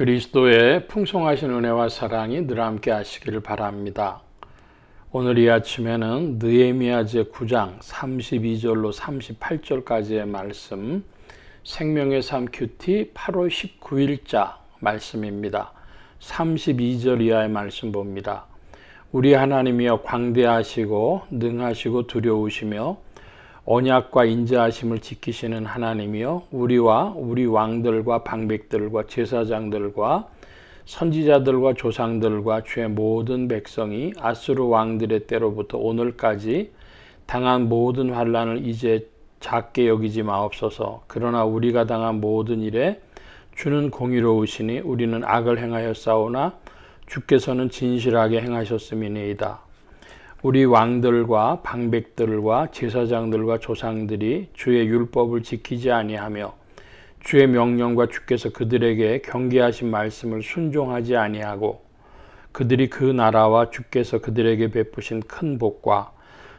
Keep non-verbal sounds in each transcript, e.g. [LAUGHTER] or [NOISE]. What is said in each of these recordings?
그리스도의 풍성하신 은혜와 사랑이 늘 함께 하시기를 바랍니다. 오늘 이 아침에는 느헤미야 제 9장 32절로 38절까지의 말씀 생명의 삶 큐티 8월 19일자 말씀입니다. 32절 이하의 말씀 봅니다. 우리 하나님이여 광대하시고 능하시고 두려우시며 언약과 인자하심을 지키시는 하나님이여 우리와 우리 왕들과 방백들과 제사장들과 선지자들과 조상들과 주의 모든 백성이 아수르 왕들의 때로부터 오늘까지 당한 모든 환란을 이제 작게 여기지 마옵소서. 그러나 우리가 당한 모든 일에 주는 공의로우시니 우리는 악을 행하여 싸우나 주께서는 진실하게 행하셨음이니이다. 우리 왕들과 방백들과 제사장들과 조상들이 주의 율법을 지키지 아니하며 주의 명령과 주께서 그들에게 경계하신 말씀을 순종하지 아니하고 그들이 그 나라와 주께서 그들에게 베푸신 큰 복과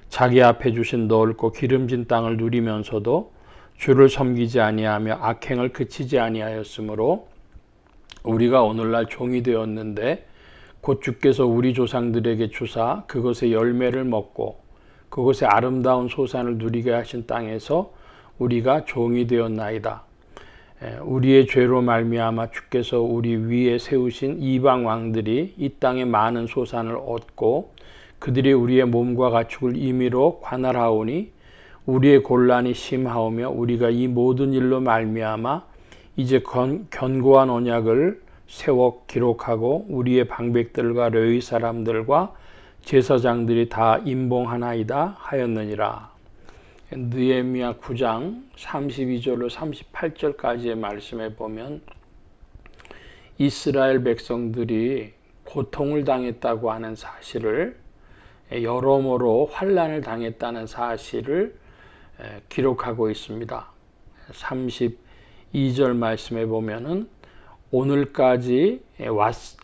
자기 앞에 주신 넓고 기름진 땅을 누리면서도 주를 섬기지 아니하며 악행을 그치지 아니하였으므로 우리가 오늘날 종이 되었는데 곧 주께서 우리 조상들에게 주사 그것의 열매를 먹고 그것의 아름다운 소산을 누리게 하신 땅에서 우리가 종이 되었나이다. 우리의 죄로 말미암아 주께서 우리 위에 세우신 이방 왕들이 이 땅에 많은 소산을 얻고 그들이 우리의 몸과 가축을 임의로 관할하오니 우리의 곤란이 심하오며 우리가 이 모든 일로 말미암아 이제 견고한 언약을 세워 기록하고 우리의 방백들과 레위 사람들과 제사장들이 다 임봉하나이다 하였느니라. 느헤미야 9장 32절로 38절까지의 말씀에 보면 이스라엘 백성들이 고통을 당했다고 하는 사실을 여러모로 환란을 당했다는 사실을 기록하고 있습니다. 32절 말씀에 보면은 오늘까지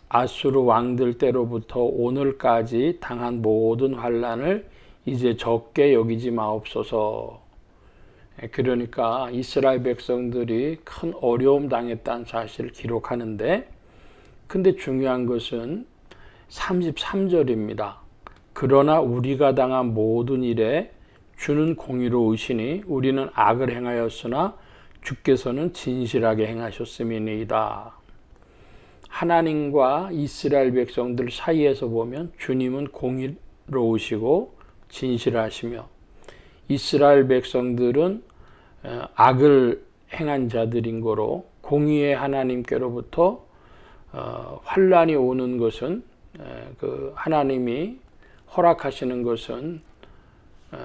아수르 왕들 때로부터 오늘까지 당한 모든 환란을 이제 적게 여기지 마옵소서. 그러니까 이스라엘 백성들이 큰 어려움 당했다는 사실을 기록하는데 근데 중요한 것은 33절입니다. 그러나 우리가 당한 모든 일에 주는 공의로우시니 우리는 악을 행하였으나 주께서는 진실하게 행하셨음이니이다. 하나님과 이스라엘 백성들 사이에서 보면 주님은 공의로우시고 진실하시며 이스라엘 백성들은 어, 악을 행한 자들인 거로 공의의 하나님께로부터 어, 환란이 오는 것은 그 하나님이 허락하시는 것은 어,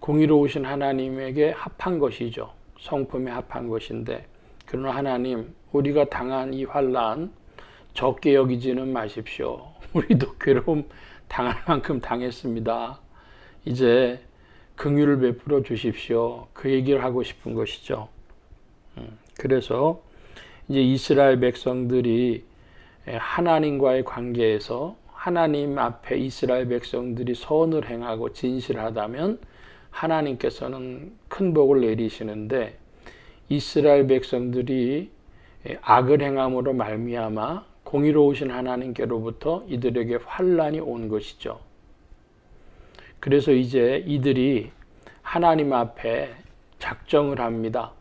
공의로우신 하나님에게 합한 것이죠. 성품에 합한 것인데 그러나 하나님 우리가 당한 이 환란 적게 여기지는 마십시오. [LAUGHS] 우리도 괴로움 당할 만큼 당했습니다. 이제 긍휼을 베풀어 주십시오. 그 얘기를 하고 싶은 것이죠. 음, 그래서 이제 이스라엘 백성들이 하나님과의 관계에서 하나님 앞에 이스라엘 백성들이 선을 행하고 진실하다면 하나님께서는 큰 복을 내리시는데 이스라엘 백성들이 악을 행함으로 말미암아 공의로우신 하나님께로부터 이들에게 환란이 온 것이죠. 그래서 이제 이들이 하나님 앞에 작정을 합니다.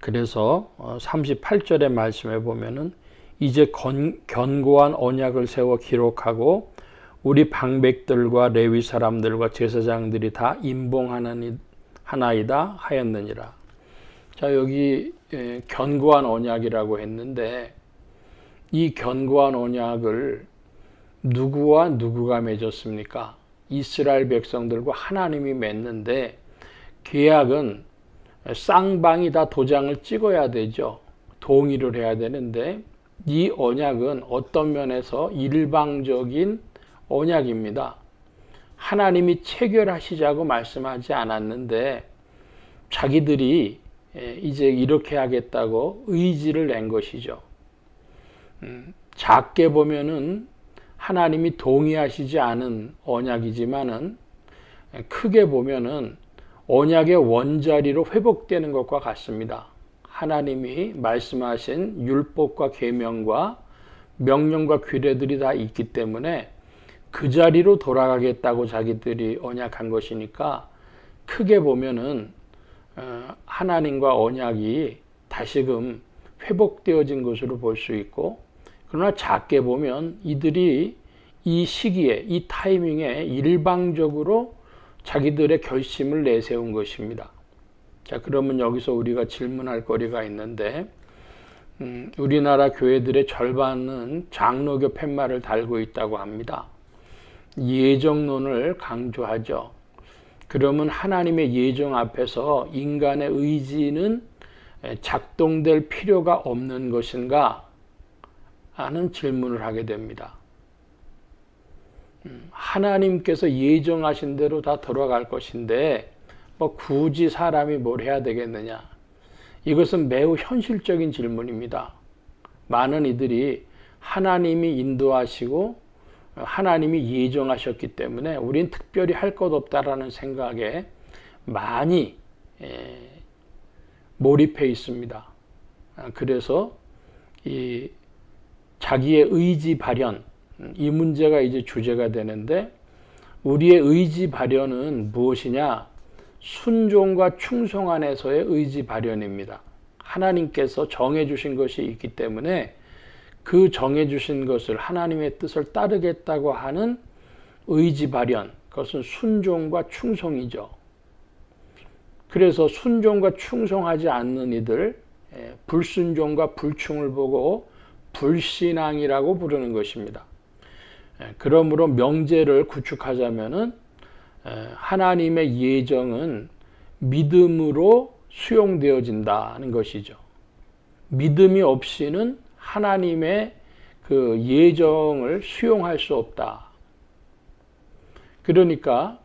그래서 38절의 어, 말씀에 보면은 이제 견고한 언약을 세워 기록하고 우리 방백들과 레위 사람들과 제사장들이 다 임봉하는 하나이다 하였느니라. 자 여기 견고한 언약이라고 했는데 이 견고한 언약을 누구와 누구가 맺었습니까? 이스라엘 백성들과 하나님이 맺는데 계약은 쌍방이 다 도장을 찍어야 되죠. 동의를 해야 되는데 이 언약은 어떤 면에서 일방적인 언약입니다. 하나님이 체결하시자고 말씀하지 않았는데 자기들이 이제 이렇게 하겠다고 의지를 낸 것이죠. 음, 작게 보면은 하나님이 동의하시지 않은 언약이지만은 크게 보면은 언약의 원자리로 회복되는 것과 같습니다. 하나님이 말씀하신 율법과 계명과 명령과 규례들이 다 있기 때문에 그 자리로 돌아가겠다고 자기들이 언약한 것이니까 크게 보면은 어, 하나님과 언약이 다시금 회복되어진 것으로 볼 수 있고 그러나 작게 보면 이들이 이 시기에 이 타이밍에 일방적으로 자기들의 결심을 내세운 것입니다. 자 그러면 여기서 우리가 질문할 거리가 있는데 음, 우리나라 교회들의 절반은 장로교 팻말을 달고 있다고 합니다. 예정론을 강조하죠. 그러면 하나님의 예정 앞에서 인간의 의지는 작동될 필요가 없는 것인가 하는 질문을 하게 됩니다. 음, 하나님께서 예정하신 대로 다 돌아갈 것인데 뭐 굳이 사람이 뭘 해야 되겠느냐? 이것은 매우 현실적인 질문입니다. 많은 이들이 하나님이 인도하시고 하나님이 예정하셨기 때문에 우린 특별히 할 것 없다라는 생각에 많이 몰입해 있습니다. 아, 그래서 이 자기의 의지 발현 이 문제가 이제 주제가 되는데 우리의 의지 발현은 무엇이냐? 순종과 충성 안에서의 의지 발현입니다. 하나님께서 정해 주신 것이 있기 때문에 그 정해 주신 것을 하나님의 뜻을 따르겠다고 하는 의지 발현 그것은 순종과 충성이죠. 그래서 순종과 충성하지 않는 이들 예, 불순종과 불충을 보고 불신앙이라고 부르는 것입니다. 예, 그러므로 명제를 구축하자면은 예, 하나님의 예정은 믿음으로 수용되어진다는 것이죠. 믿음이 없이는 하나님의 그 예정을 수용할 수 없다. 그러니까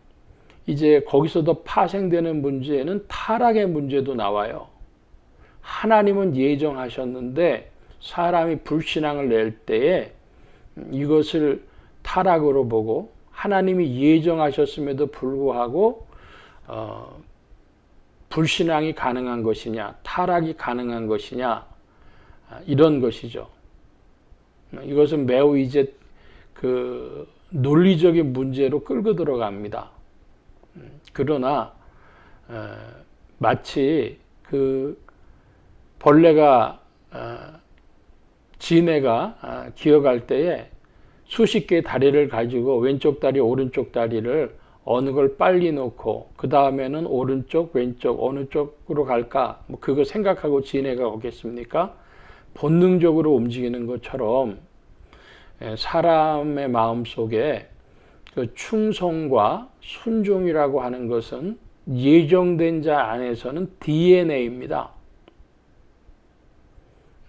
이제 거기서도 파생되는 문제는 타락의 문제도 나와요. 하나님은 예정하셨는데 사람이 불신앙을 낼 때에 이것을 타락으로 보고 하나님이 예정하셨음에도 불구하고 어, 불신앙이 가능한 것이냐, 타락이 가능한 것이냐, 아, 이런 것이죠. 이것은 매우 이제 그 논리적인 문제로 끌고 들어갑니다. 음, 그러나 어, 마치 그 벌레가 어, 지네가 아, 기어갈 때에 수십 개의 다리를 가지고 왼쪽 다리, 오른쪽 다리를 어느 걸 빨리 놓고 그 다음에는 오른쪽, 왼쪽 어느 쪽으로 갈까? 뭐 그거 생각하고 지네가 오겠습니까? 본능적으로 움직이는 것처럼 예, 사람의 마음 속에 그 충성과 순종이라고 하는 것은 예정된 자 안에서는 DNA입니다.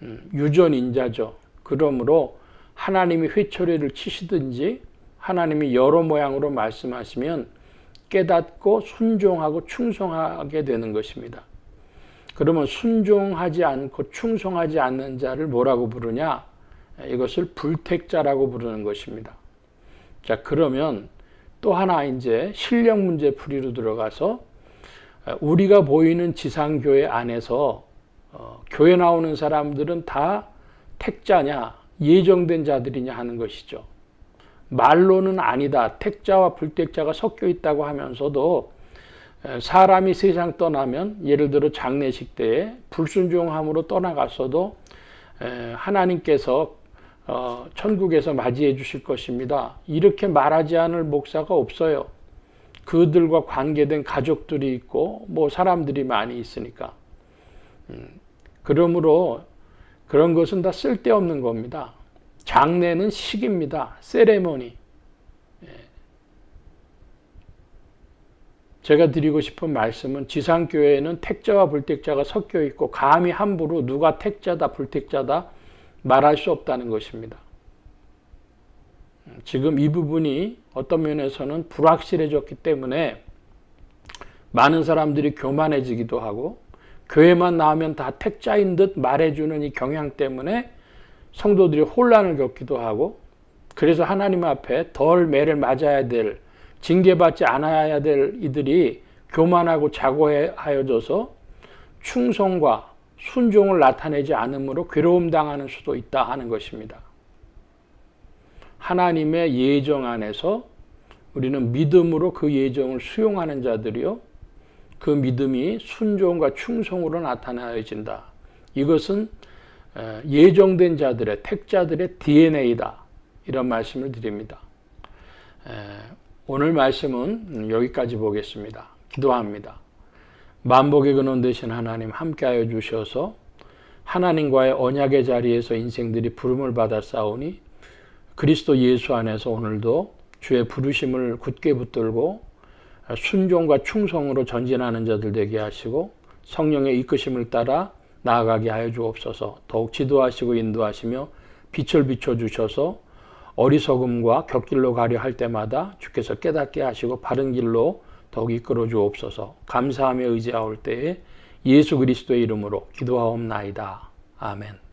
음, 유전인자죠. 그러므로 하나님이 회초리를 치시든지 하나님이 여러 모양으로 말씀하시면 깨닫고 순종하고 충성하게 되는 것입니다. 그러면 순종하지 않고 충성하지 않는 자를 뭐라고 부르냐? 이것을 불택자라고 부르는 것입니다. 자, 그러면 또 하나 이제 실력 문제 풀이로 들어가서 우리가 보이는 지상교회 안에서 어, 교회 나오는 사람들은 다 택자냐, 예정된 자들이냐 하는 것이죠. 말로는 아니다. 택자와 불택자가 섞여 있다고 하면서도 사람이 세상 떠나면 예를 들어 장례식 때에 불순종함으로 떠나갔어도 하나님께서 어, 천국에서 맞이해 주실 것입니다. 이렇게 말하지 않을 목사가 없어요. 그들과 관계된 가족들이 있고 뭐 사람들이 많이 있으니까. 음, 그러므로 그런 것은 다 쓸데없는 겁니다. 장례는 식입니다. 세레모니. 예. 제가 드리고 싶은 말씀은 지상교회에는 택자와 불택자가 섞여 있고 감히 함부로 누가 택자다 불택자다 말할 수 없다는 것입니다. 지금 이 부분이 어떤 면에서는 불확실해졌기 때문에 많은 사람들이 교만해지기도 하고 교회만 나오면 다 택자인 듯 말해주는 이 경향 때문에 성도들이 혼란을 겪기도 하고 그래서 하나님 앞에 덜 매를 맞아야 될 징계받지 않아야 될 이들이 교만하고 자고하여져서 충성과 순종을 나타내지 않으므로 괴로움 당하는 수도 있다 하는 것입니다. 하나님의 예정 안에서 우리는 믿음으로 그 예정을 수용하는 자들이요. 그 믿음이 순종과 충성으로 나타나진다. 이것은 예정된 자들의 택자들의 DNA다. 이런 말씀을 드립니다. 오늘 말씀은 여기까지 보겠습니다. 기도합니다. 만복의 근원 되신 하나님 함께하여 주셔서 하나님과의 언약의 자리에서 인생들이 부름을 받아 싸우니 그리스도 예수 안에서 오늘도 주의 부르심을 굳게 붙들고 순종과 충성으로 전진하는 자들 되게 하시고 성령의 이끄심을 따라 나아가게 하여 주옵소서. 더욱 지도하시고 인도하시며 빛을 비춰 주셔서 어리석음과 격길로 가려 할 때마다 주께서 깨닫게 하시고 바른 길로 더욱 이끌어 주옵소서. 감사하며 의지하올 때에 예수 그리스도의 이름으로 기도하옵나이다. 아멘.